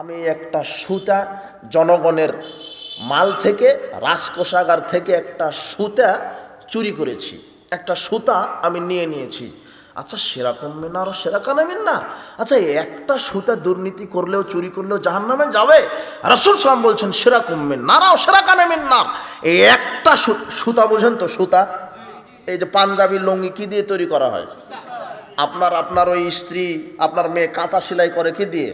আমি একটা সুতা জনগণের মাল থেকে, রাজকোষাগার থেকে একটা সুতা চুরি করেছি। একটা সুতা আমি নিয়ে নিয়েছি। আচ্ছা সেরকম মিনার ও সেরকম মিনার আচ্ছা একটা সুতা দুর্নীতি করলেও, চুরি করলেও জাহান নামে যাবে? রসুল সালাম বলছেন, সেরকম মিনারাও সেরাকানে মিনার এই একটা সুতা বোঝেন তো, সুতা। এই যে পাঞ্জাবি লুঙ্গি কি দিয়ে তৈরি করা হয়? আপনার আপনার ওই স্ত্রী, আপনার মেয়ে কাঁথা সেলাই করে কি দিয়ে?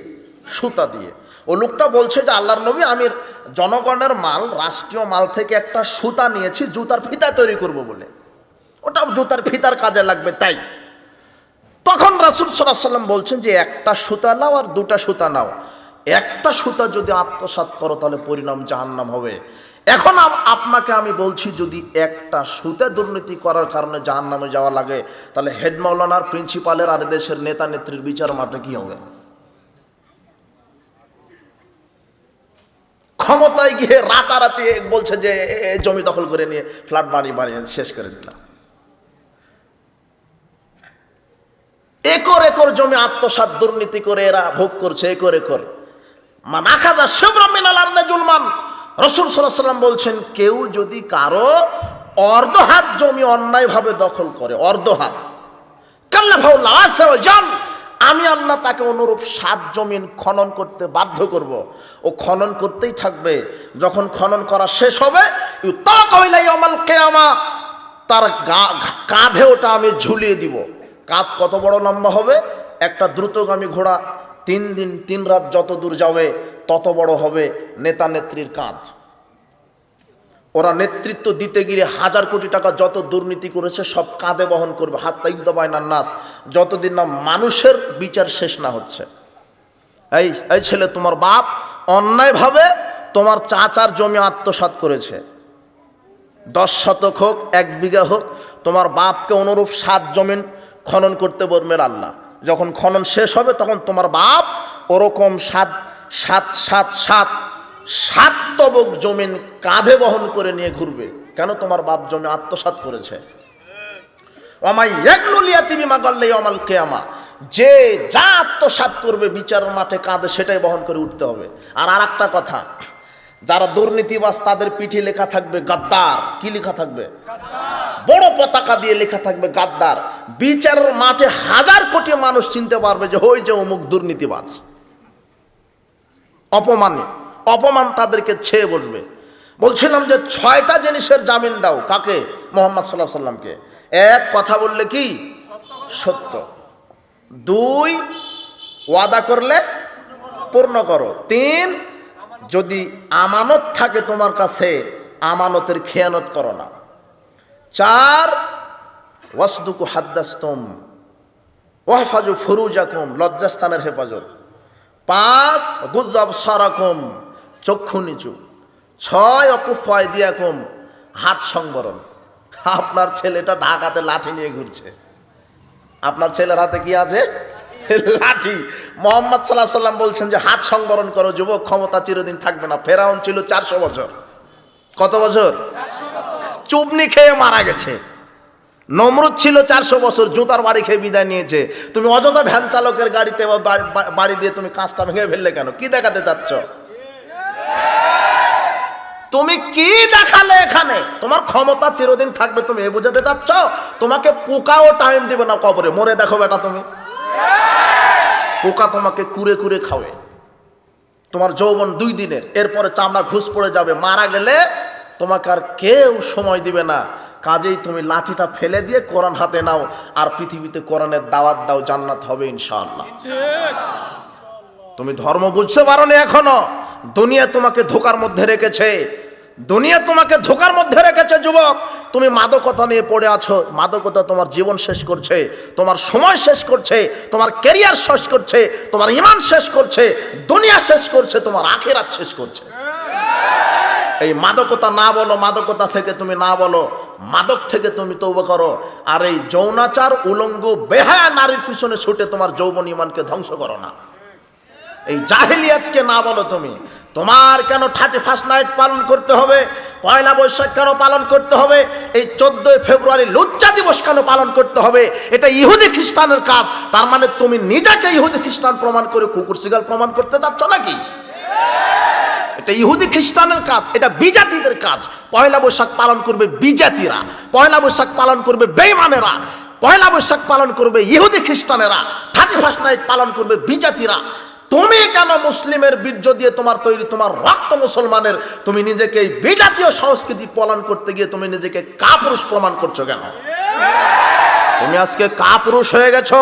সুতা দিয়ে। ও লোকটা বলছে যে, আল্লাহর নবী, আমি জনগণের মাল, রাষ্ট্রীয় মাল থেকে একটা সুতা নিয়েছি, জুতার ফিতা তৈরি করব বলে। ওটা জুতার ফিতার কাজে লাগবে, তাই। তখন রাসুল সাল্লাম বলছেন যে, একটা সুতা নাও আর দুটা সুতা নাও। একটা সুতা যদি আত্মসাৎ করো, তাহলে পরিণাম জাহান্নাম হবে। এখন আপনাকে আমি বলছি, যদি একটা সুতে দুর্নীতি করার কারণে জাহান্নামে যাওয়া লাগে, তাহলে হেড মাওলানার প্রিন্সিপালের আর দেশের নেতা নেত্রীর বিচার মাঠে কী হবে? ক্ষমতায় গিয়ে রাতারাতি বলছে যে জমি দখল করে নিয়ে ফ্ল্যাট বানিয়ে বানিয়ে শেষ করে দিলাম। একর একর জমি আত্মসাৎ দুর্নীতি করে এরা ভোগ করছে, একর একর। মানা খাজা আমদে জুলমান। রসুল সাল্লাম বলছেন, কেউ যদি কারও অর্ধ হাত জমি অন্যায়ভাবে দখল করে, অর্ধ হাত। কাল্লা ভাউল্লাহ জান আমি আল্লাহ তাকে অনুরূপ সাত জমিন খনন করতে বাধ্য করব। ও খনন করতেই থাকবে। যখন খনন করা শেষ হবে তার কাঁধে ওটা আমি ঝুলিয়ে দিব। কাঁধ কত বড় লম্বা হবে? একটা দ্রুতগামী ঘোড়া, তিন দিন, তিন রাত যত দূর যাবে, তত বড় হবে নেতা নেত্রীর কাঁধ। ওরা নেতৃত্ব দিতে গিয়ে হাজার কোটি টাকা যত দুর্নীতি করেছে, সব কাঁধে বহন করবে। হাত তাইজাবায়নার নাস। যতদিন না মানুষের বিচার শেষ না হচ্ছে। এই এই ছেলে তোমার বাপ অন্যায়ভাবে তোমার চাচার জমি আত্মসাৎ করেছে। দশ শতক হোক, এক বিঘা হোক, তোমার বাপকে অনুরূপ সাত জমিন খনন করতে বলবেন আল্লাহ। যখন খনন শেষ হবে, তখন তোমার বাপ ওরকম সাত সাত সাত সাত সাত তবক জমিন কাঁধে বহন করে নিয়ে ঘুরবে। কেন তোমার বাপ জমি আত্মসাৎ করেছে? অমাই একনুলিয়া অমাল কেয়ামা। যে যা আত্মসাৎ করবে বিচার মাঠে কাঁধে সেটাই বহন করে উঠতে হবে। আর আর একটা কথা যারা দুর্নীতিবাস তাদের পিঠে লেখা থাকবে গাদ্দার। কি লেখা থাকবে? বড় পতাকা দিয়ে লেখা থাকবে গাদ্দার। বিচারের মাঠে হাজার কোটি মানুষ চিনতে পারবে যে ওই যে অমুক দুর্নীতিবাজ। অপমানে অপমান তাদেরকে ছেয়ে বসবে। বলছিলাম যে ছয়টা জিনিসের জামিন দাও। কাকে? মোহাম্মদ সাল্লাহ সাল্লামকে এক, কথা বললে কি? সত্য। দুই, ওয়াদা করলে পূর্ণ করো। তিন, যদি আমানত থাকে তোমার কাছে, আমানতের খেয়ানত করো না। চার, ওয়াসদুকু হাদ্দাস্তম, ওয়াহফাজু ফুরুজাকুম, লজ্জাস্থানের হেফাজত। পাঁচ গুজাব সরকম চক্ষু নিচু। ছয় অকুফয় দিয়াকুম হাত সংবরণ। আপনার ছেলেটা ঢাকাতে লাঠি নিয়ে ঘুরছে। আপনার ছেলের হাতে কি আছে? লাঠি। মোহাম্মদ সাল্লাহ সাল্লাম বলছেন যে, হাত সংবরণ করো, যুবক, ক্ষমতা চিরদিন থাকবে না। ফেরাউন ছিল চারশো বছর। কত বছর? চুবনি খেয়ে মারা গেছে। নমরুদ ছিল চারশো বছর, জুতার বাড়ি খেয়ে বিদায় নিয়েছে। তুমি অযথা ভ্যান চালকের গাড়িতে বাড়ি দিয়ে তুমি কাঁচটা ভেঙে ফেললে কেন? কি দেখাতে চাচ্ছ? তুমি কি দেখালে এখানে? তোমার ক্ষমতা চিরদিন থাকবে, তুমি এ বোঝাতে চাচ্ছ? তোমাকে পোকাও টাইম দিবে না কবরে। মরে দেখো বেটা তুমি। পোকা তোমাকে কুরে কুরে খাবে তোমার যৌবন দুই দিনের। এরপরে চামড়া ঘুষ পড়ে যাবে। মারা গেলে তোমাকে আর কেউ সময় দিবে না। কাজেই তুমি লাঠিটা ফেলে দিয়ে কোরআন হাতে নাও। আর পৃথিবীতে কোরআনের দাওয়াত দাও, জান্নাত হবে ইনশাআল্লাহ। তুমি ধর্ম বুঝতে পারো না এখনও। দুনিয়া তোমাকে ধোকার মধ্যে রেখেছে। দুনিয়া তোমাকে ধোকার মধ্যে রেখেছে, যুবক। তুমি মাদকতা নিয়ে পড়ে আছো। মাদকতা তোমার জীবন শেষ করছে। তোমার সময় শেষ করছে। তোমার ক্যারিয়ার শেষ করছে। তোমার ইমান শেষ করছে। দুনিয়া শেষ করছে। তোমার আখেরাত শেষ করছে। এই মাদকতা না বলো, মাদকতা থেকে তুমি না বলো। মাদক থেকে তুমি তৌবা করো। আর এই যৌনাচার, উলঙ্গ, বেহায়া নারীর পিছনে ছুটে তোমার যৌবন ইমানকে ধ্বংস করো না। এই জাহেলিয়াতকে না বলো তুমি। তোমার কেন থার্টি ফার্স্ট নাইট পালন করতে হবে? পয়লা বৈশাখ কেন পালন করতে হবে? এই চোদ্দই ফেব্রুয়ারি লজ্জা দিবস কেন পালন করতে হবে? এটা ইহুদি খ্রিস্টানের কাজ। তার মানে তুমি নিজেকে ইহুদি খ্রিস্টান প্রমাণ করে কুকুর সিগাল প্রমাণ করতে চাচ্ছ নাকি? এটা ইহুদি খ্রিস্টানের কাজ, এটা বিজাতিদের কাজ। পয়লা বৈশাখ পালন করবে বিজাতিরা। পয়লা বৈশাখ পালন করবে বেইমানেরা পয়লা বৈশাখ পালন করবে ইহুদি খ্রিস্টানেরা। থার্টি ফার্স্ট নাইট পালন করবে বিজাতিরা। তুমি কেন মুসলিমের বীর্য দিয়ে তোমার তৈরি তোমার রক্ত মুসলমানের? তুমি নিজেকে এই বিজাতীয় সংস্কৃতি পালন করতে গিয়ে তুমি নিজেকে কাপুরুষ প্রমাণ করছ কেন? তুমি আজকে কাপুরুষ হয়ে গেছো,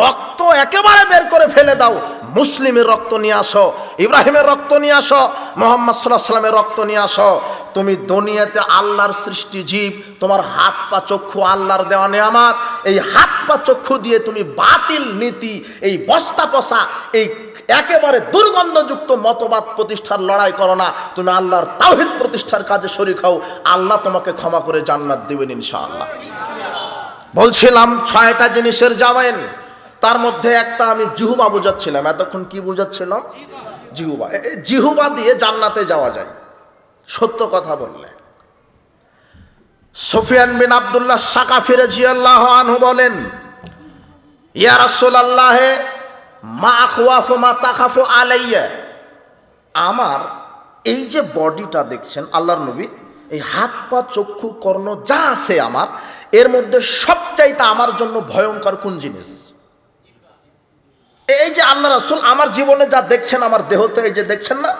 রক্ত একেবারে বের করে ফেলে দাও। মুসলিমের রক্ত নিয়ে আসো, ইব্রাহিমের রক্ত নিয়ে আসো, মোহাম্মদ সাল্লাহ সাল্লামের রক্ত নিয়ে আসো। তুমি দুনিয়াতে আল্লাহর সৃষ্টি জীব, তোমার হাত পা চক্ষু আল্লাহর দেওয়া নেয়ামাত। এই হাত পা চক্ষু দিয়ে তুমি বাতিল নীতি, এই বস্তা পচা এই একেবারে দুর্গন্ধযুক্ত মতবাদ প্রতিষ্ঠার লড়াই করো না। তুমি আল্লাহর তাওহিদ প্রতিষ্ঠার কাজে শরিক হও। আল্লাহ তোমাকে ক্ষমা করে জান্নাত দিবেন ইনশাআল্লাহ। বলছিলাম, ছয়টা জিনিসের যাবেন তার মধ্যে একটা আমি জিহুবা বুঝাচ্ছিলাম। এতক্ষণ কি বুঝাচ্ছিলাম জিহুবা। জিহুবা দিয়ে জান্নাতে যাওয়া যায়। সত্য কথা বললে। সুফিয়ান বিন আবদুল্লাহ সাকা ফিরে জিয়াল্লাহ আনহু বলেন, ইয়া রাসূলুল্লাহ মা মা আলাইয়া। আমার এই যে বডিটা দেখছেন, আল্লাহর নবী, এই হাত, পা, চক্ষু, কর্ণ, যা আছে আমার, এর মধ্যে সবচাইতে আমার জন্য ভয়ঙ্কর কোন জিনিস? এই যে আল্লাহ রাসুল আমার জীবনে যা দেখছেন, আমার দেহতে এই যে দেখছেন না,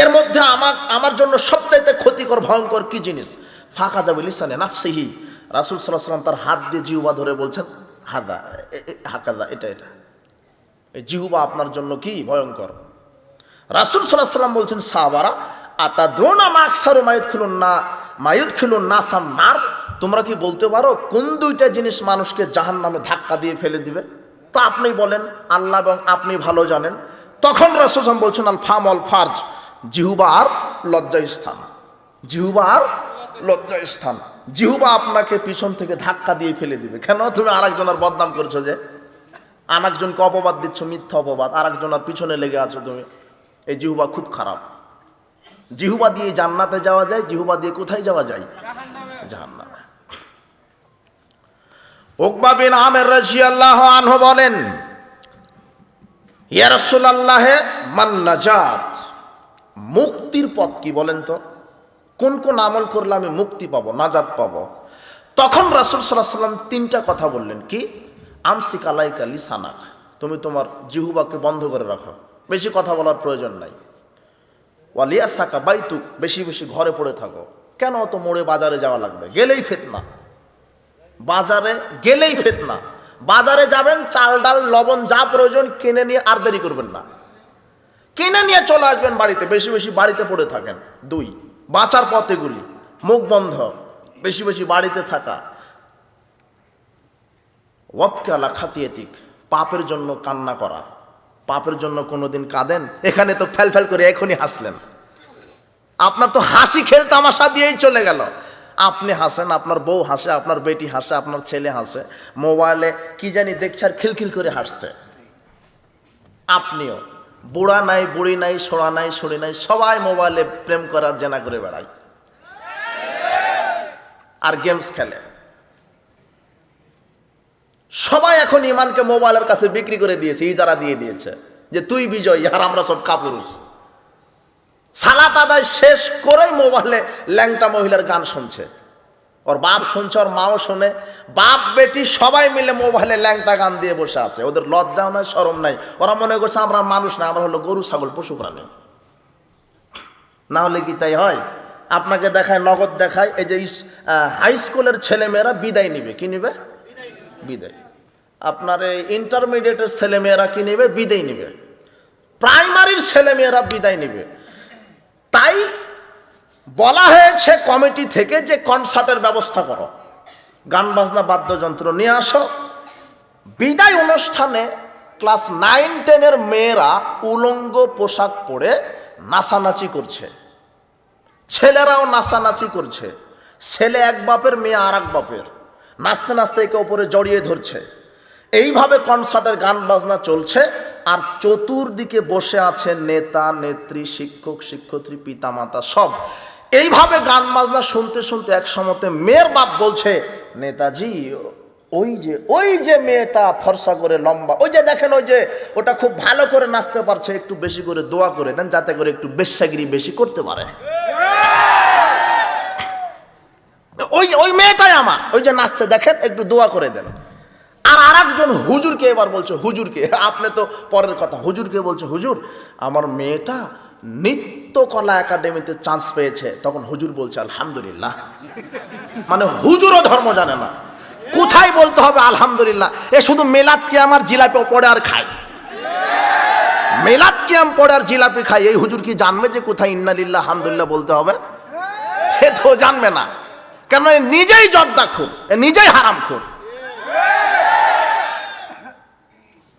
এর মধ্যে আমার আমার জন্য সবচাইতে ক্ষতিকর, ভয়ঙ্কর কি জিনিস? ফাঁকা যাবে, লিসানে নাফসিহি। রাসুল সাল্লাহ সাল্লাম তার হাত দিয়ে জিহুবা ধরে বলছেন, হাদা হাকাদা, এটা এটা। জিহুবা আপনার জন্য কি? ভয়ঙ্কর। রাসুল সাল্লাহ সাল্লাম বলছেন, সাহাবারা আতা দ্রোনা মাকসারু মায়ুদ খুলুন না, মায়ুদ খুলুন না সান্নার তোমরা কি বলতে পারো কোন দুইটা জিনিস মানুষকে জাহান নামে ধাক্কা দিয়ে ফেলে দিবে? তো আপনি বলেন, আল্লাহ এবং আপনি ভালো জানেন। তখন রাসুল সাল্লাম বলছেন আল ফাম অল ফার্জ, জিহুবা আর লজ্জা স্থান। জিহুবা আর লজ্জা স্থান। জিহুবা আপনাকে পিছন থেকে ধাক্কা দিয়ে ফেলে দিবে। কেন? তুমি আরেকজনের বদনাম করছ যে। আরেকজনকে অপবাদ দিচ্ছ, মিথ্যা অপবাদ আর আরেকজনের পিছনে লেগে আছো তুমি। এই জিহুবা খুব খারাপ। জিহুবা দিয়ে জান্নাতে যাওয়া যায়, জিহুবা দিয়ে কোথায় যাওয়া যায়? জাহান্নামে। উকবা বিন আমের রাজিয়াল্লাহু আনহু বলেন, ইয়া রাসূলুল্লাহ, মান মুক্তির পথ কি বলেন তো? কোন কোন আমল করলে আমি মুক্তি পাবো, নাজাত পাবো? তখন রাসূল সাল্লাল্লাহু সাল্লাম তিনটা কথা বললেন, কি? আমসিক আলাইকা লিসানাক, তুমি তোমার জিহুবাকে বন্ধ করে রাখো, বেশি কথা বলার প্রয়োজন নাই। ওয়ালিয়া সাকা বাইতুক বেশি বেশি ঘরে পড়ে থাকো। কেন অত মোড়ে বাজারে যাওয়া লাগবে? গেলেই ফেতনা। বাজারে গেলেই ফেতনা। বাজারে যাবেন, চাল ডাল, লবণ যা প্রয়োজন কিনে নিয়ে আর দেরি করবেন না। কিনে নিয়ে চলে আসবেন বাড়িতে, বেশি বেশি বাড়িতে পড়ে থাকেন। দুই, বাঁচার পথ এগুলি মুখ বন্ধ, বেশি বেশি বাড়িতে থাকা। ওয়াপকালা খাতিয়াতিক, পাপের জন্য কান্না করা। পাপের জন্য কোনোদিন কাঁদেন? এখানে তো ফেল ফেল করে এখনই হাসলেন। আপনার তো হাসি খেল তামাশা দিয়েই চলে গেল। আপনি হাসেন, আপনার বউ হাসে, আপনার বেটি হাসে, আপনার ছেলে হাসে। মোবাইলে কি জানি দেখছে আর খিলখিল করে হাসছে। আপনিও, বুড়া নাই, বুড়ি নাই সোড়া নাই সড়ি নাই, সবাই মোবাইলে প্রেম করার জেনা করে বেড়ায়। আর গেমস খেলে। সবাই এখন ইমানকে মোবাইলের কাছে বিক্রি করে দিয়েছে ইজারা দিয়ে দিয়েছে। যে তুই বিজয় আর আমরা সব কাপুরুষ। সালাত আদায় শেষ করেই মোবাইলে ল্যাংটা মহিলার গান শুনছে। ওর বাপ শুনছে ওর মাও শোনে। বাপ বেটি সবাই মিলে মোবাইলে ল্যাংটা গান দিয়ে বসে আছে। ওদের লজ্জাও নাই সরম নাই। ওরা মনে করছে আমরা মানুষ না আমরা হলো গরু ছাগল পশু প্রাণী। না হলে কি তাই হয়? আপনাকে দেখায় নগদ দেখায় এই যে হাই স্কুলের ছেলেমেয়েরা বিদায় নিবে। কি নিবে। বিদায়। আপনার এই ইন্টারমিডিয়েটের ছেলেমেয়েরা কি নেবে? বিদায় নেবে। প্রাইমারির ছেলেমেয়েরা বিদায় নেবে। তাই বলা হয়েছে কমিটি থেকে যে কনসার্টের ব্যবস্থা করো। গান বাজনা, বাদ্যযন্ত্র নিয়ে আসো। বিদায় অনুষ্ঠানে ক্লাস নাইন টেনের মেয়েরা উলঙ্গ পোশাক পরে নাচানাচি করছে। ছেলেরাও নাচানাচি করছে। ছেলে এক বাপের, মেয়ে আর এক বাপের। নাচতে নাচতে একে ওপরে জড়িয়ে ধরছে। এইভাবে কনসার্টের গান বাজনা চলছে, আর চতুর্দিকে বসে আছে নেতা, নেত্রী, শিক্ষক, শিক্ষয়িত্রী, পিতামাতা সব। এইভাবে গান বাজনা শুনতে শুনতে এক সময়তে মেয়ের বাপ বলছে, নেতাজি, ওই যে ওই যে মেয়েটা ফর্সা করে লম্বা, ওই যে দেখেন, ওই যে, ওটা খুব ভালো করে নাচতে পারছে, একটু বেশি করে দোয়া করে দেন, যাতে করে একটু বেশ্যাগিরি বেশি করতে পারে। ওই ওই মেয়েটাই আমার, ওই যে নাচছে, দেখেন, একটু দোয়া করে দেন। আরেকজন হুজুরকে এবার বলছে, হুজুরকে। আপনি তো পরের কথা, হুজুরকে বলছে, হুজুর, আমার মেয়েটা নৃত্যকলা একাডেমিতে চান্স পেয়েছে। তখন হুজুর বলছে, আলহামদুলিল্লাহ। মানে হুজুরও ধর্ম জানে না। কোথায় বলতে হবে, আলহামদুলিল্লাহ এ শুধু মেলাদ কে আমার জিলাপি পড়ে আর খায়। মেলাদ কিয়াম পড়ে আর জিলাপি খায়। এই হুজুর কি জানবে যে কোথায় ইন্নালিল্লাহ আলহামদুলিল্লাহ বলতে হবে? এ তো জানবে না। কেন? নিজেই জর্দা খুর নিজেই হারাম খুর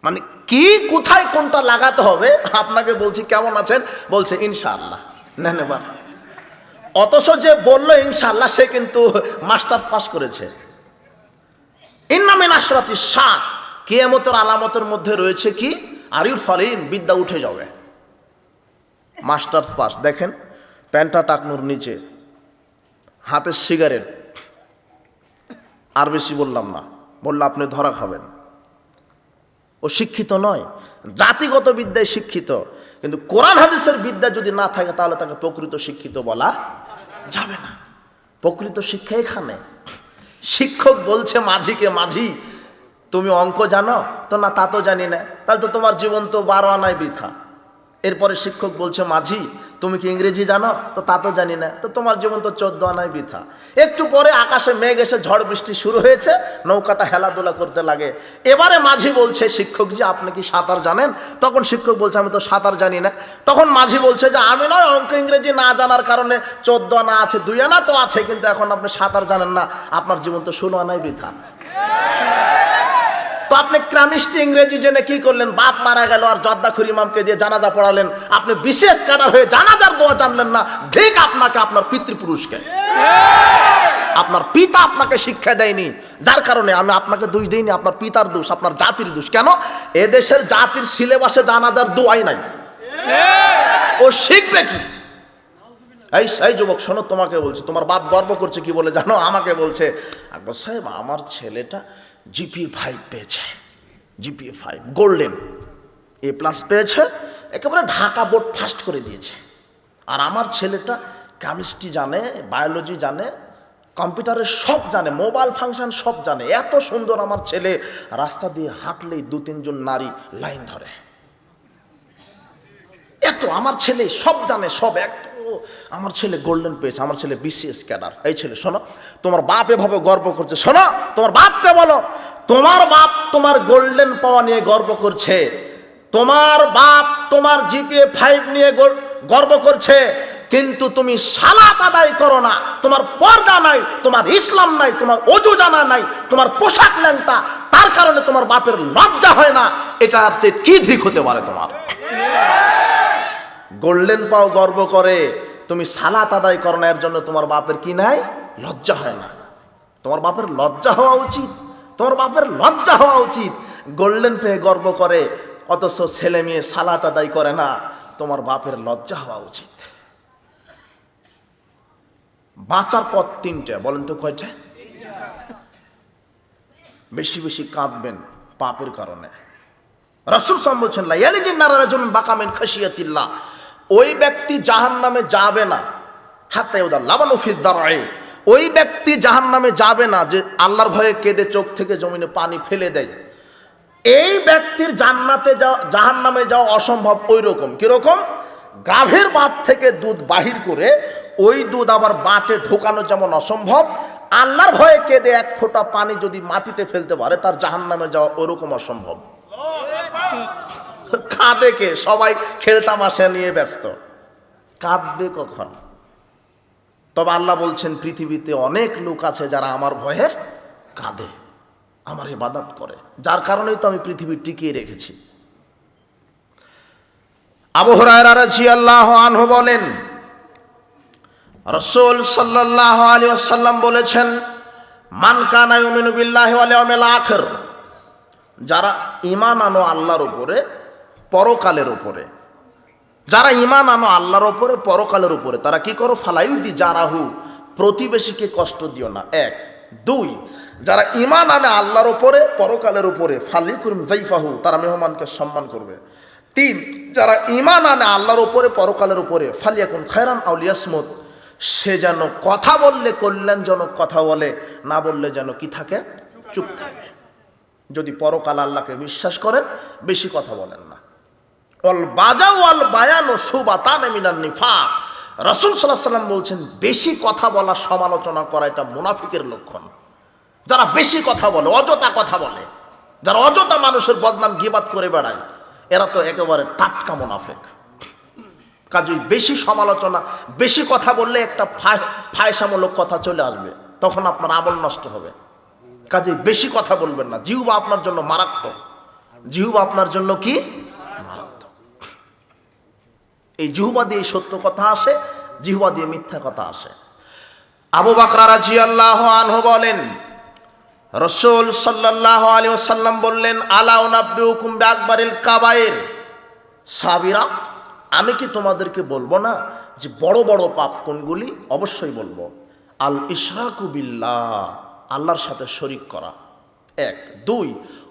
মানে কি, কোথায় কোনটা লাগাতে হবে? আপনাকে বলছি কেমন আছেন? বলছে, ইনশাআল্লাহ। এবার। অথচ যে বলল, ইনশাআল্লাহ, সে কিন্তু মাস্টার পাস করেছে। ইন্নামিন আশরাতি সাত। কেয়ামতের আলামতের মধ্যে রয়েছে কি? আরিউর ফলিন বিদ্যা উঠে যাবে। Masters pass. দেখেন, প্যান্টা টাকনুর নিচে হাতে সিগারেট। আর বেশি বললাম না। বললে, আপনি ধরা খাবেন। ও শিক্ষিত নয়। জাতিগত বিদ্যায় শিক্ষিত। কিন্তু কোরআন হাদিসের বিদ্যা যদি না থাকে, তাহলে তাকে প্রকৃত শিক্ষিত বলা যাবে না। প্রকৃত শিক্ষা এখানে। শিক্ষক বলছে, মাঝিকে মাঝি, তুমি অঙ্ক জানো? তো না, তা তো জানি না। তাহলে তো তোমার জীবন তো বারো আনায় বৃথা। এরপরে শিক্ষক বলছে, মাঝি, তুমি কি ইংরেজি জানো? তো তা তো জানি না। তো তোমার জীবন তো চোদ্দ আনায় বৃথা। একটু পরে আকাশে মেঘ এসে ঝড় বৃষ্টি শুরু হয়েছে, নৌকাটা হেলাদোলা করতে লাগে। এবারে মাঝি বলছে, শিক্ষক যে আপনি কি সাঁতার জানেন? তখন শিক্ষক বলছে, আমি তো সাঁতার জানি না। তখন মাঝি বলছে যে, আমি নয়, অঙ্ক ইংরেজি না জানার কারণে চোদ্দ আনা আছে, দুই আনা তো আছে, কিন্তু এখন আপনি সাঁতার জানেন না। আপনার জীবন তো ষোলো আনায় বৃথা। তো আপনি ক্রামিষ্টি ইংরেজি জেনে কি করলেন? বাপ মারা গেল আর জর্দাখুর ইমামকে দিয়ে জানাজা পড়ালেন। আপনি বিশেষ কাটার হয়ে জানাজার দোয়া জানলেন না। ঠিক আপনাকে আপনার পিতৃপুরুষকে। আপনার পিতা আপনাকে শিক্ষা দেয়নি। যার কারণে আমি আপনাকে দোষ দিইনি। আপনার পিতার দোষ, আপনার জাতির দোষ। কেন? এদেশের জাতির সিলেবাসে জানাজার দোয়াই নাই। ও শিখবে কি? এই সেই যুবক, শোনো তোমাকে বলছি। তোমার বাপ গর্ব করছে কি বলে জানো? আমাকে বলছে আকবর সাহেব, আমার ছেলেটা জিপি ফাইভ পেয়েছে। GP five golden A plus পেয়েছে, একেবারে ঢাকা বোর্ড ফার্স্ট করে দিয়েছে। আর আমার ছেলেটা কেমিস্ট্রি জানে বায়োলজি জানে কম্পিউটারের সব জানে মোবাইল ফাংশন সব জানে। এত সুন্দর আমার ছেলে, রাস্তা দিয়ে হাঁটলেই দু তিনজন নারী লাইন ধরে। এত আমার ছেলে সব জানে, সব এত আমার ছেলে গোল্ডেন পেয়েছে আমার ছেলে বিসিএস ক্যাডার এই ছেলে, শোনো, তোমার বাপ এভাবে গর্ব করছে। শোনো, তোমার বাপকে বলো, তোমার বাপ তোমার গোল্ডেন পাওয়া নিয়ে গর্ব করছে। তোমার বাপ তোমার জিপিএ ফাইভ নিয়ে গর্ব করছে। কিন্তু তুমি সালাত আদায় করো না। তোমার পর্দা নাই, তোমার ইসলাম নাই, তোমার অজু জানা নাই, তোমার পোশাক ল্যাংটা তার কারণে তোমার বাপের লজ্জা হয় না। এটা আর কি ধিক হতে পারে তোমার? গোল্ডেন পাও গর্ব করে, তুমি সালাত আদায় করো না, এর জন্য তোমার বাপের কি নাই? লজ্জা হয় না। তোমার বাপের লজ্জা হওয়া উচিত। তোমার বাপের লজ্জা হওয়া উচিত। গোল্ডেন পেয়ে গর্ব করে, অথচ ছেলে মেয়ে সালাত আদায় করে না, তোমার বাপের লজ্জা হওয়া উচিত। বাঁচার পথ তিনটে, বলেন তো কয়টা? বেশি বেশি কাঁদবেন পাপের কারণে। রাসুল সাম বলছেন লাইয়ালি যে নারা রাজুল বাকামেন খাসিয়াতিল্লাহ ওই ব্যক্তি জাহান নামে যাবে না। হাতে ওদার লাবানো ফিজারায় ওই ব্যক্তি জাহান নামে যাবে না যে আল্লাহর ভয়ে কেঁদে চোখ থেকে জমিনে পানি ফেলে দেয়। এই ব্যক্তির জান্নাতে যাওয়া জাহান নামে যাওয়া অসম্ভব ওই রকম কীরকম? গাভীর বাট থেকে দুধ বাহির করে ওই দুধ আবার বাটে ঢোকানো যেমন অসম্ভব, আল্লাহর ভয়ে কেঁদে এক ফোঁটা পানি যদি মাটিতে ফেলতে পারে, তার জাহান নামে যাওয়া ওরকম অসম্ভব। কাঁদে কে? সবাই খেলতামাশা নিয়ে ব্যস্ত। কাঁদবে কখন? তবে আল্লাহ বলছেন, পৃথিবীতে অনেক লোক আছে যারা আমার ভয়ে কাঁদে, আমার ইবাদত করে। যার কারণেই তো আমি পৃথিবী টিকিয়ে রেখেছি। আবু হুরায়রা রাদিয়াল্লাহু আনহু বলেন, রসুল সাল্লাহ আলী আসাল্লাম বলেছেন, মান কানা ইউমিনু বিল্লাহি ওয়াল ইয়াউমিল আখির যারা ইমান আনো আল্লাহর উপরে পরকালের উপরে। যারা ইমান আনো আল্লাহর উপরে, পরকালের উপরে। তারা কি করো? ফালাইউদি যারাহু প্রতিবেশীকে কষ্ট দিও না। এক। দুই। যারা ইমান আনে আল্লাহর উপরে, পরকালের উপরে ফালি করুন জাইফাহু তারা মেহমানকে সম্মান করবে। তিন। যারা ইমান আনে আল্লাহর উপরে, পরকালের উপরে, ফালিয়াকুন খায়রান আউলিয়াসমত সে যেন কথা বললে কল্যাণজনক কথা বলে, না বললে যেন কি থাকে? চুপ থাকে। যদি পরকাল আল্লাহকে বিশ্বাস করেন, বেশি কথা বলেন না। অল বাজাও অল বায়ানো সুবাতান মিনান নিফা রসুল সাল্লাহ সাল্লাম বলছেন, বেশি কথা বলা, সমালোচনা করা এটা মুনাফিকের লক্ষণ। যারা বেশি কথা বলে, অযথা কথা বলে, যারা অযথা মানুষের বদনাম, গিবাদ করে বেড়ায়, এরা তো একেবারে টাটকা মুনাফিক। কাজেই বেশি সমালোচনা, বেশি কথা বললে একটা ফায়- ফায়সামূলক কথা চলে আসবে, তখন আপনার আমল নষ্ট হবে। কাজেই বেশি কথা বলবেন না। জিহুবা আপনার জন্য মারাত্মক। জিহুবা আপনার জন্য কি? এই জিহুবা দিয়ে সত্য কথা আসে, জিহুবা দিয়ে মিথ্যা কথা আসে। আবু বাকরা রাজি আল্লাহ আনহু বলেন, রসুল সাল্লাহ আলী সাল্লাম বললেন আলাউ নাব্বি হুকুম আকবরিল কাবায়ের সাবিরা আমি কি তোমাদেরকে বলব না যে বড় বড় পাপ কোনগুলি? অবশ্যই বলব। আল ইশরাকু বিল্লাহ, আল্লাহর সাথে শরিক করা। এক। দুই।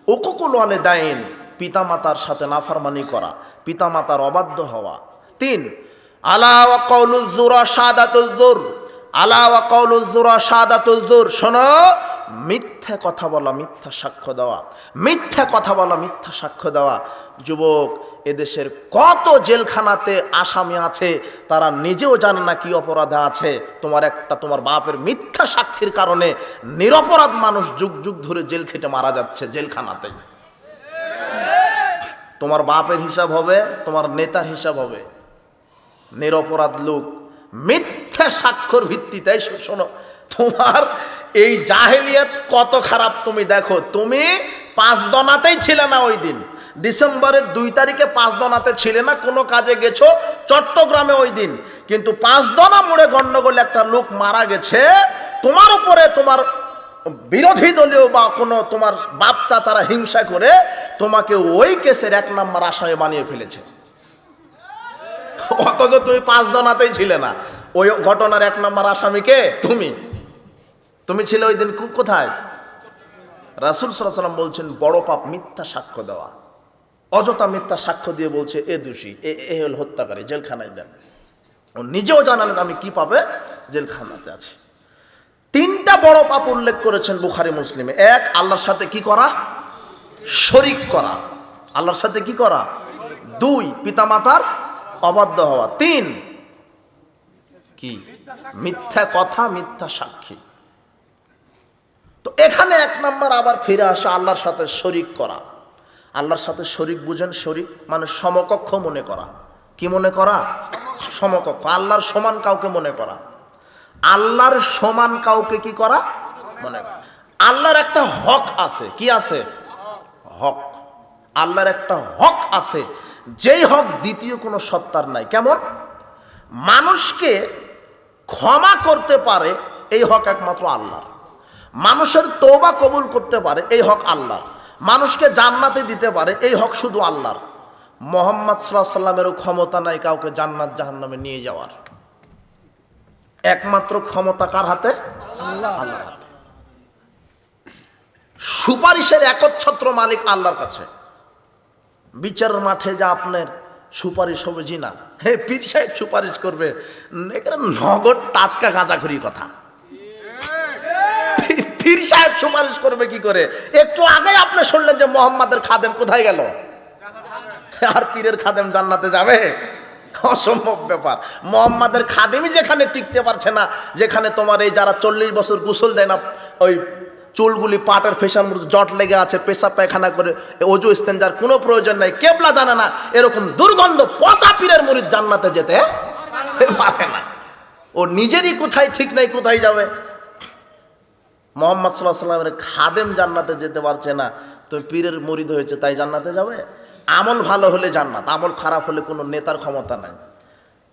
ওকুকুল আলে দায়েন পিতামাতার সাথে নাফারমানি করা, পিতামাতার অবাধ্য হওয়া। তিন, আলা ওয়া কওলুজ জুরা শাহাদাতুজ জুর, আলা ওয়া কওলুজ জুরা শাহাদাতুজ জুর। শোনো, মিথ্যা কথা বলা, মিথ্যা সাক্ষ্য দেওয়া, মিথ্যা কথা বলা, মিথ্যা সাক্ষ্য দেওয়া। যুবক, এদেশের কত জেলখানাতে আসামি আছে, তারা নিজেও জানে না কি অপরাধে আছে। তোমার একটা, তোমার বাপের মিথ্যা সাক্ষীর কারণে নিরপরাধ মানুষ যুগ যুগ ধরে জেল খেটে মারা যাচ্ছে জেলখানাতে তোমার বাপের হিসাব হবে, তোমার নেতার হিসাব হবে। নিরপরাধ লোক। মিথ্যা স্বাক্ষর ভিত্তিতে শোনো, তোমার এই জাহেলিয়াত কত খারাপ তুমি দেখো। তুমি পাঁচ দনাতেই ছিলে না ওই দিন। ডিসেম্বরের দুই তারিখে পাঁচ দনাতে ছিলে না, কোনো কাজে গেছো চট্টগ্রামে ওই দিন। কিন্তু পাঁচ দনা মোড়ে গন্ডগোল একটা লোক মারা গেছে, তোমার উপরে তোমার বিরোধী দলীয় বা কোনো তোমার বাপ চাচারা হিংসা করে তোমাকে ওই কেসের এক নম্বর আসামি বানিয়ে ফেলেছে। অথচ তুমি পাঁচ দনাতেই ছিলে না। ওই ঘটনার এক নম্বর আসামিকে তুমি। তুমি ছিলে ওই দিন কোথায়? রাসুল সাল্লাম বলছেন, বড় পাপ মিথ্যা সাক্ষ্য দেওয়া। অযথা মিথ্যা সাক্ষ্য দিয়ে বলছে, এ দোষী, এ এ হল হত্যাকারী, জেলখানায় দেন। ও নিজেও জানালেন, আমি কি পাবে জেলখানাতে আছি? তিনটা বড় পাপ উল্লেখ করেছেন বুখারি, মুসলিমে। এক, আল্লাহর সাথে কি করা? শরিক করা। আল্লাহর সাথে কি করা? দুই, পিতামাতার অবাধ্য হওয়া। তিন, কি? মিথ্যা কথা, মিথ্যা সাক্ষী। তো এখানে এক নম্বর আবার ফিরে আসা আল্লাহর সাথে শরিক করা। আল্লাহর সাথে শরিক বুঝেন, শরিক মানে সমকক্ষ মনে করা। কি মনে করা? সমকক্ষ। আল্লাহর সমান কাউকে মনে করা। আল্লাহর সমান কাউকে কি করা? মনে করা। আল্লাহর একটা হক আছে। কি আছে? হক। আল্লাহর একটা হক আছে। যেই হক দ্বিতীয় কোনো সত্তার নাই। কেমন? মানুষকে ক্ষমা করতে পারে এই হক একমাত্র আল্লাহর। মানুষের তৌবা কবুল করতে পারে এই হক আল্লাহর। মানুষকে জান্নাতে দিতে পারে এই হক শুধু আল্লাহর। মোহাম্মদ সাল্লাহ সাল্লামেরও ক্ষমতা নাই কাউকে জান্নাত জাহান্নামে নিয়ে যাওয়ার। একমাত্র ক্ষমতা কার হাতে? আল্লাহর হাতে। সুপারিশের একচ্ছত্র মালিক আল্লাহর কাছে। বিচার মাঠে যা আপনার সুপারিশ হবে জি না হে পীর সাহেব সুপারিশ করবে। নগদ টাটকা গাঁজাখুরি কথা। পীর সাহেব সুপারিশ করবে কি করে? একটু আগে আপনি শুনলেন যে মোহাম্মদের খাদেম কোথায় গেল? আর পীরের খাদেম জান্নাতে যাবে? অসম্ভব ব্যাপার। মোহাম্মদের খাদেমই যেখানে টিকতে পারছে না, যেখানে তোমার এই যারা চল্লিশ বছর গোসল দেয় না, ওই চুলগুলি পাটের ফেসার মতো জট লেগে আছে পেশাব পায়খানা করে অজু ইস্তেঞ্জার কোনো প্রয়োজন নাই কেবলা জানে না এরকম দুর্গন্ধ পচা পীরের মুড়ির জান্নাতে যেতে পারে না। ও নিজেরই কোথায় ঠিক নাই কোথায় যাবে? মোহাম্মদ সাল্লাহ সাল্লামের খাদেম জান্নাতে যেতে পারছে না তো পীরের মরিদ হয়েছে তাই জান্নাতে যাবে? আমল ভালো হলে জান্নাত আমল খারাপ হলে কোনো নেতার ক্ষমতা নাই।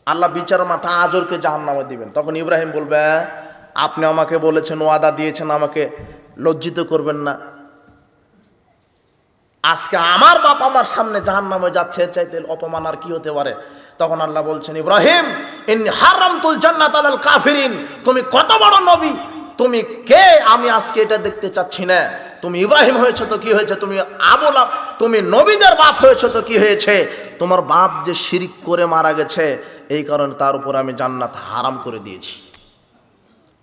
আল্লাহ বিচার মাথা আজরকে জাহান নামে দিবেন। তখন ইব্রাহিম বলবে "হ্যাঁ, আপনি আমাকে বলেছেন ওয়াদা দিয়েছেন আমাকে লজ্জিত করবেন না। আজকে আমার বাপ আমার সামনে জাহান নামে যাচ্ছে চাইতে অপমান আর কি হতে পারে? তখন আল্লাহ বলছেন, ইব্রাহিম হারামতুল জান্নাত আলাল কাফিরিন। তুমি কত বড় নবী? তুমি কে? আমি আজকে এটা দেখতে চাচ্ছি না। তুমি ইব্রাহিম হয়েছে তো কি হয়েছে? তুমি আবুল আব- তুমি নবীদের বাপ হয়েছে তো কি হয়েছে? তোমার বাপ যে শিরিক করে মারা গেছে, এই কারণে তার উপর আমি জান্নাত হারাম করে দিয়েছি।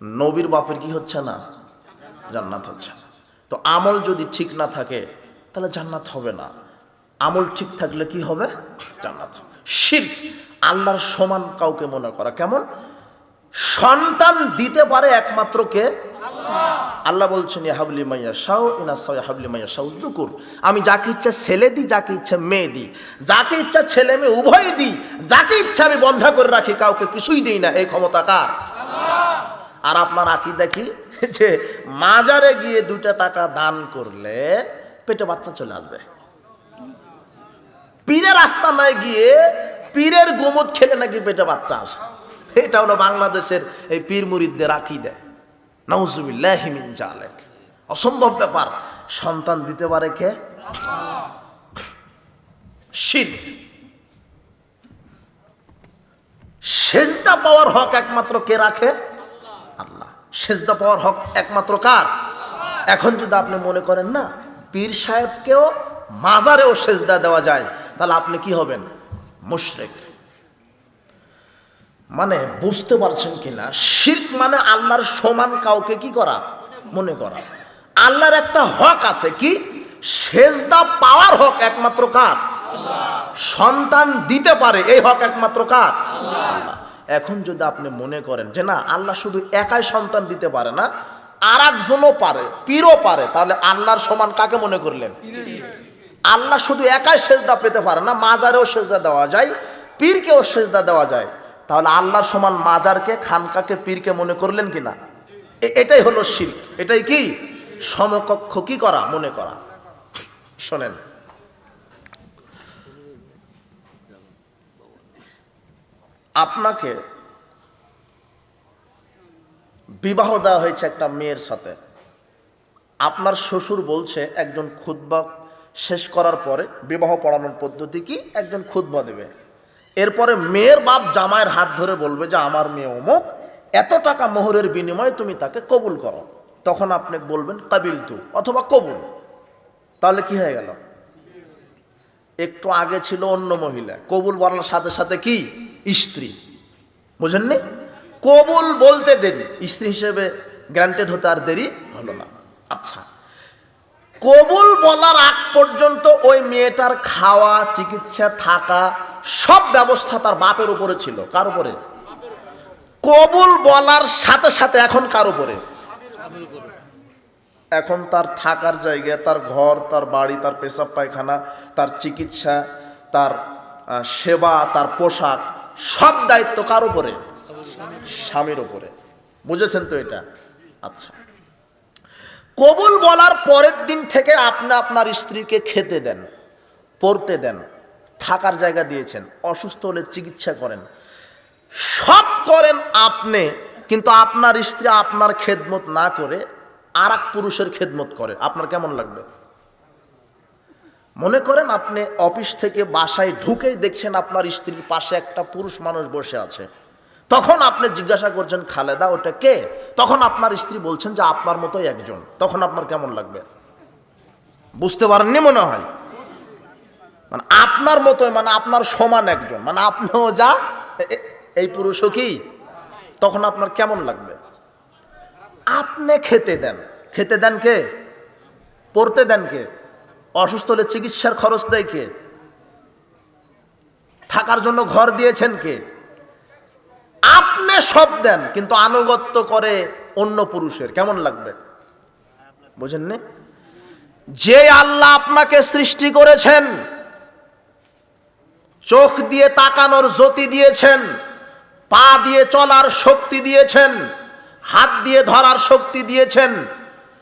নবীর বাপের কি হচ্ছে না? জান্নাত হচ্ছে। তো আমল যদি ঠিক না থাকে, তাহলে জান্নাত হবে না। আমল ঠিক থাকলে কি হবে? জান্নাত হবে। শির, আল্লাহর সমান কাউকে মনে করা। কেমন? সন্তান দিতে পারে একমাত্র কে? আল্লাহ। বলছেন হাবলি মাইয়া শাহ ইনা হাবলি মাইয়া শাহ দুকুর আমি যাকে ইচ্ছা ছেলে দিই, যাকে ইচ্ছা মেয়ে দিই। যাকে ইচ্ছা ছেলে মেয়ে উভয় দিই। যাকে ইচ্ছা আমি বন্ধা করে রাখি, কাউকে কিছুই দিই না। এই ক্ষমতা কার? আর আপনার আঁকি দেখি যে মাজারে গিয়ে দুইটা টাকা দান করলে পেটে বাচ্চা চলে আসবে। পীরের আস্তানায় গিয়ে পীরের গোমত খেলে নাকি পেটে বাচ্চা আসে। এটা হলো বাংলাদেশের এই পীর মুরিদদের আঁকি দেয় অসম্ভব ব্যাপার। সন্তান দিতে পারে কে? শির। সেজদা পাওয়ার হক একমাত্র কে রাখে? সেজদা পাওয়ার হক একমাত্র কার? এখন যদি আপনি মনে করেন, না, পীর সাহেবকেও মাজারেও সেজদা দেওয়া যায়, তাহলে আপনি কি হবেন? মুশরেক। মানে বুঝতে পারছেন কিনা? শির্ক মানে আল্লাহর সমান কাউকে কি করা? মনে করা। আল্লাহর একটা হক আছে কি? সেজদা পাওয়ার হক একমাত্র কার? সন্তান দিতে পারে, এই হক একমাত্র কার? আল্লাহ। এখন যদি আপনি মনে করেন যে না, আল্লাহ শুধু একাই সন্তান দিতে পারে না আর একজনও পারে, পীরও পারে, তাহলে আল্লাহর সমান কাকে মনে করলেন? আল্লাহ শুধু একাই সেজদা পেতে পারে না, মাজারেও সেজদা দেওয়া যায়, পীরকেও সেজদা দেওয়া যায়। তাহলে আল্লাহর সমান মাজারকে, খানকাকে, পীরকে মনে করলেন কি না? এটাই হলো শির এটাই কি? সমকক্ষ কি করা? মনে করা। শোনেন। আপনাকে বিবাহ দেওয়া হয়েছে একটা মেয়ের সাথে। আপনার শ্বশুর বলছে, একজন খুতবা শেষ করার পরে বিবাহ পড়ানোর পদ্ধতি কি? একজন খুতবা দেবে। এরপরে মেয়ের বাপ জামাইয়ের হাত ধরে বলবে যে, আমার মেয়ে অমুক, এত টাকা মোহরের বিনিময়ে তুমি তাকে কবুল করো। তখন আপনি বলবেন, কাবিল তু, অথবা কবুল। তাহলে কি হয়ে গেল? একটু আগে ছিল অন্য মহিলা। কবুল বলার সাথে সাথে কি? স্ত্রী। বুঝেননি? কবুল বলতে দেরি। স্ত্রী হিসেবে গ্রান্টেড হতে আর দেরি হলো না। আচ্ছা। কবুল বলার আগ পর্যন্ত ওই মেয়েটার খাওয়া, চিকিৎসা, থাকা সব ব্যবস্থা তার বাপের উপরে ছিল। কার উপরে? কবুল বলার সাথে সাথে এখন কার উপরে? এখন তার থাকার জায়গা, তার ঘর, তার বাড়ি, তার পেশাব পায়খানা, তার চিকিৎসা, তার সেবা, তার পোশাক, সব দায়িত্ব কার উপরে? স্বামীর উপরে। বুঝেছেন তো এটা? আচ্ছা। কবুল বলার পরের দিন থেকে আপনি আপনার স্ত্রীকে খেতে দেন, পড়তে দেন, থাকার জায়গা দিয়েছেন, অসুস্থ হলে চিকিৎসা করেন। সব করেন আপনি, কিন্তু আপনার স্ত্রী আপনার খেদমত না করে আর পুরুষের খেদমত করে। আপনার কেমন লাগবে? মনে করেন আপনি অফিস থেকে বাসায় ঢুকেই দেখছেন আপনার স্ত্রীর পাশে একটা পুরুষ মানুষ বসে আছে। তখন আপনি জিজ্ঞাসা করছেন, খালেদা, ওটা কে? তখন আপনার স্ত্রী বলছেন যে, আপনার মতোই একজন। তখন আপনার কেমন লাগবে? বুঝতে পারেননি মনে হয়? মানে আপনার মতোই মানে আপনার সমান একজন। মানে আপনিও যা এই পুরুষও কি? তখন আপনার কেমন লাগবে? আপনি খেতে দেন। খেতে দেন কে? পড়তে দেন কে? অসুস্থ হলে চিকিৎসার খরচ দেয় কে? থাকার জন্য ঘর দিয়েছেন কে? আপনি সব দেন, কিন্তু আনুগত্য করে অন্য পুরুষের। কেমন লাগবে? বুঝেননি যে আল্লাহ আপনাকে সৃষ্টি করেছেন, চোখ দিয়ে তাকানোর জ্যোতি দিয়েছেন, পা দিয়ে চলার শক্তি দিয়েছেন হাত দিয়ে ধরার শক্তি দিয়েছেন,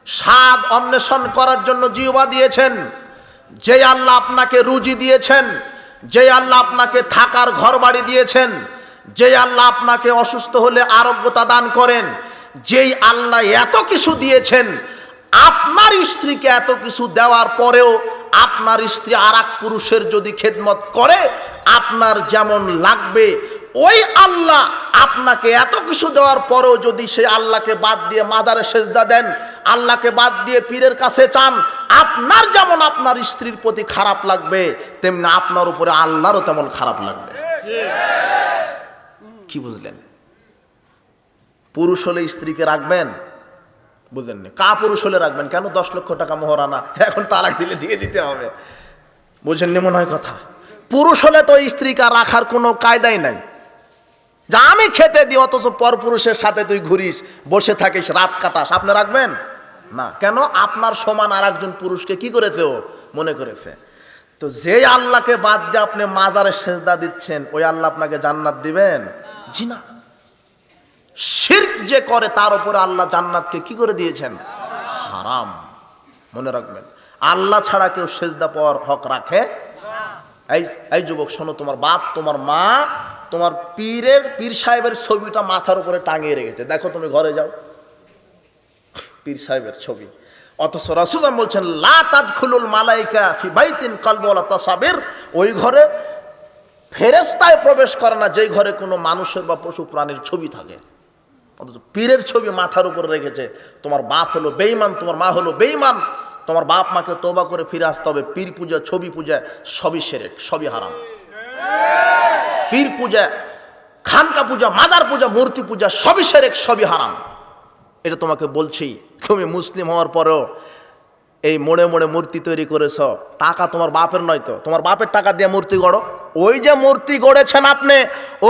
স্বাদ অন্বেষণ করার জন্য জিহ্বা দিয়েছেন, যে আল্লাহ আপনাকে রুজি দিয়েছেন, যে আল্লাহ আপনাকে থাকার ঘর বাড়ি দিয়েছেন, যে আল্লাহ আপনাকে অসুস্থ হলে আরোগ্যতা দান করেন, যেই আল্লাহ এত কিছু দিয়েছেন, আপনার স্ত্রীকে এত কিছু দেওয়ার পরেও আপনার স্ত্রী আর পুরুষের যদি খেদমত করে, আপনার যেমন লাগবে ওই আল্লাহ আপনাকে এত কিছু দেওয়ার পরেও যদি সে আল্লাহকে বাদ দিয়ে মাজারে সেজদা দেন, আল্লাহকে বাদ দিয়ে পীরের কাছে চান, আপনার যেমন আপনার স্ত্রীর প্রতি খারাপ লাগবে, তেমনি আপনার উপরে আল্লাহরও তেমন খারাপ লাগবে। কি বুঝলেন? পুরুষ হলে স্ত্রীকে রাখবেন? বুঝলেন? কা পুরুষ হলে রাখবেন। কেন? দশ লক্ষ টাকা মোহরানা। এখন তালাক দিলে দিয়ে দিতে হবে। বুঝেননি মনে হয় কথা? পুরুষ হলে তো স্ত্রীকে রাখার কোনো কায়দাই নাই। যা আমি খেতে দিই, অথচ পর পুরুষের সাথে তুই ঘুরিস, বসে থাকিস, রাত কাটাস। আপনি রাখবেন? না। কেন? আপনার সমান আর একজন পুরুষকে কি করেছে ও? মনে করেছে। তো যে আল্লাহকে বাদ দিয়ে আপনি মাজারে সেজদা দিচ্ছেন, ওই আল্লাহ আপনাকে জান্নাত দিবেন? জি না। শির্ক যে করে, তার উপরে আল্লাহ জান্নাতকে কি করে দিয়েছেন? হারাম। মনে রাখবেন। আল্লাহ ছাড়া কেউ সেজদা পাওয়ার হক রাখে? এই এই যুবক, শোনো, তোমার বাপ, তোমার মা তোমার পীরের, পীর সাহেবের ছবিটা মাথার উপরে টাঙিয়ে রেখেছে। দেখো তুমি ঘরে যাও। পীর সাহেবের ছবি। অথচ রাসুলাম বলছেন, লা তাদখুলুল মালাইকা ফি বাইতিন কলবলা তাসাবির। ওই ঘরে ফেরেস্তায় প্রবেশ করে না, যেই ঘরে কোনো মানুষের বা পশু প্রাণীর ছবি থাকে। অথচ পীরের ছবি মাথার উপরে রেখেছে। তোমার বাপ হলো বেইমান তোমার মা হলো বেইমান তোমার বাপ মাকে তোবা করে ফিরে আসতে হবে। পীর পূজা ছবি পূজা সবই সেরেক, সবই হারাম। পীর পূজা, খানকা পূজা, মাজার পূজা, মূর্তি পূজা, সবই সেরেক, সবই হারাম। এটা তোমাকে বলছি, তুমি মুসলিম হওয়ার পরেও এই মোড়ে মোড়ে মূর্তি তৈরি করেছ, টাকা তোমার বাপের নয় তো, তোমার বাপের টাকা দিয়ে মূর্তি গড়ো। ওই যে মূর্তি গড়েছেন আপনি,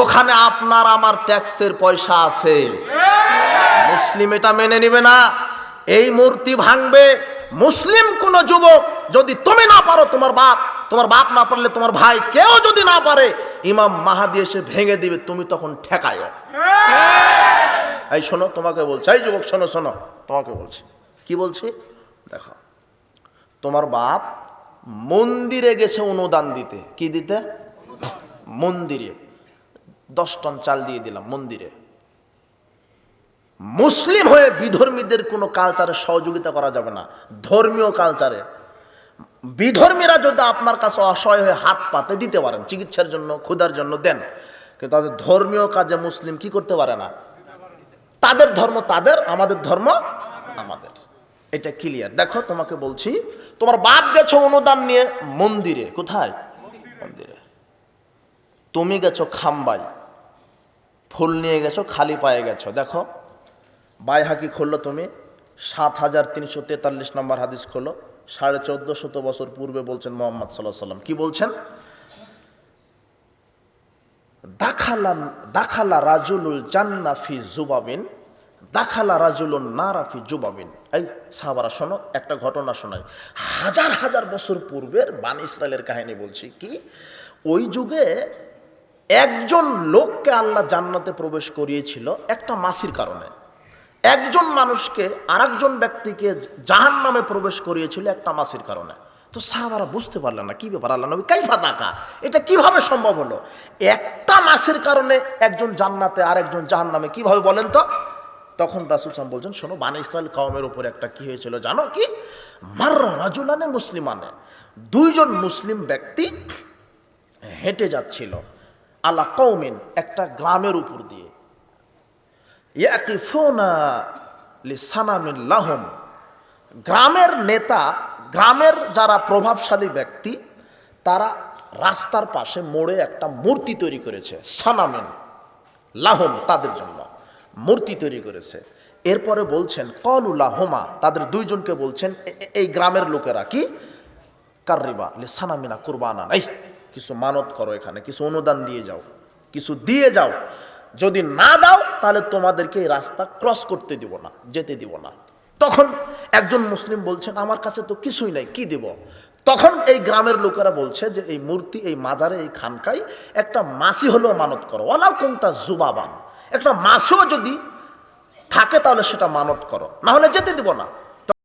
ওখানে আপনার আমার ট্যাক্সের পয়সা আছে। মুসলিম এটা মেনে নিবে না। এই মূর্তি ভাঙবে, মুসলিম কোন যুবক যদি তুমি না পারো তোমার বাপ তোমার বাপ না পারলে তোমার ভাই কেউ যদি না পারে, ইমাম মাহাদি এসে ভেঙে দিবে, তুমি তখন ঠেকায় এই শোনো, তোমাকে বলছি। এই যুবক, শোনো শোনো, তোমাকে বলছি। কি বলছি? দেখো, তোমার বাপ মন্দিরে গেছে অনুদান দিতে। কি দিতে? মন্দিরে। দশ টন চাল দিয়ে দিলাম, মন্দিরে। মুসলিম হয়ে বিধর্মীদের কোনো কালচারে সহযোগিতা করা যাবে না। ধর্মীয় কালচারে বিধর্মীরা যদি আপনার কাছে অসহায় হয়ে হাত পাতে দিতে পারেন, চিকিৎসার জন্য, ক্ষুধার জন্য, দেন। কিন্তু তাদের ধর্মীয় কাজে মুসলিম কি করতে পারে না? তাদের ধর্ম তাদের, আমাদের ধর্ম আমাদের। এটা ক্লিয়ার দেখো, তোমাকে বলছি, তোমার বাপ গেছো অনুদান নিয়ে মন্দিরে। কোথায়? মন্দিরে। তুমি গেছো খাম্বাই। ফুল নিয়ে গেছো, খালি পায়ে গেছো। দেখো বাই হাকি খুললো তুমি, সাত হাজার তিনশো তেতাল্লিশ নম্বর হাদিস খোলো সাড়ে চোদ্দ শত বছর পূর্বে বলছেন মোহাম্মদ সাল্লাহ সাল্লাম কি বলছেন? দাখালা দাখালা রাজুলুল জান্নাফি জুবাবিন, দাখালা রাজুলুন নারাফি জুবাবিন। এই সাহাবারা শোনো, একটা ঘটনা শোনাই। হাজার হাজার বছর পূর্বের বান ইসরায়েলের কাহিনী বলছি। কি? ওই যুগে একজন লোককে আল্লাহ জান্নাতে প্রবেশ করিয়েছিল একটা মাসির কারণে। একজন মানুষকে আরেকজন ব্যক্তিকে জাহান নামে প্রবেশ করিয়েছিল একটা মাসির কারণে। তো সাহাবারা বুঝতে পারলেন না, কি ব্যাপার? আল্লাহ নবী, কাইফা তাকা। এটা কীভাবে সম্ভব হলো? একটা মাসের কারণে একজন জান্নাতে আর একজন জাহান নামে কীভাবে বলেন তো? তখন রাসুল সাম বলছেন শোনো, বান ইসরায়েল কওমের উপরে একটা কি হয়েছিল জানো কি? মাররা রাজুলানে মুসলিমানে। দুইজন মুসলিম ব্যক্তি হেঁটে যাচ্ছিল আল্লাহ কৌমিন একটা গ্রামের উপর দিয়ে। লাহম। গ্রামের নেতা, গ্রামের যারা প্রভাবশালী ব্যক্তি, তারা রাস্তার পাশে মোড়ে একটা মূর্তি তৈরি করেছে, সানামিন লাহম তাদের জন্য। মূর্তি তৈরি করেছে। এরপরে বলছেন কলুলাহমা তাদের দুইজনকে বলছেন এই গ্রামের লোকেরা কি? কার্রিবা লে সানামিনা কুরবানা এই, কিছু মানত করো এখানে, কিছু অনুদান দিয়ে যাও, কিছু দিয়ে যাও যদি না দাও, তাহলে তোমাদেরকে এই রাস্তা ক্রস করতে দিব না, যেতে দিব না। তখন একজন মুসলিম বলছেন, আমার কাছে তো কিছুই নাই, কি দিব? তখন এই গ্রামের লোকেরা বলছে যে, এই মূর্তি, এই মাজারে, এই খানকায় একটা মাসি হলেও মানত করো। ওলাও কোনটা জুবাবান। একটা মাসিও যদি থাকে, তাহলে সেটা মানত করো। না হলে যেতে দিব না।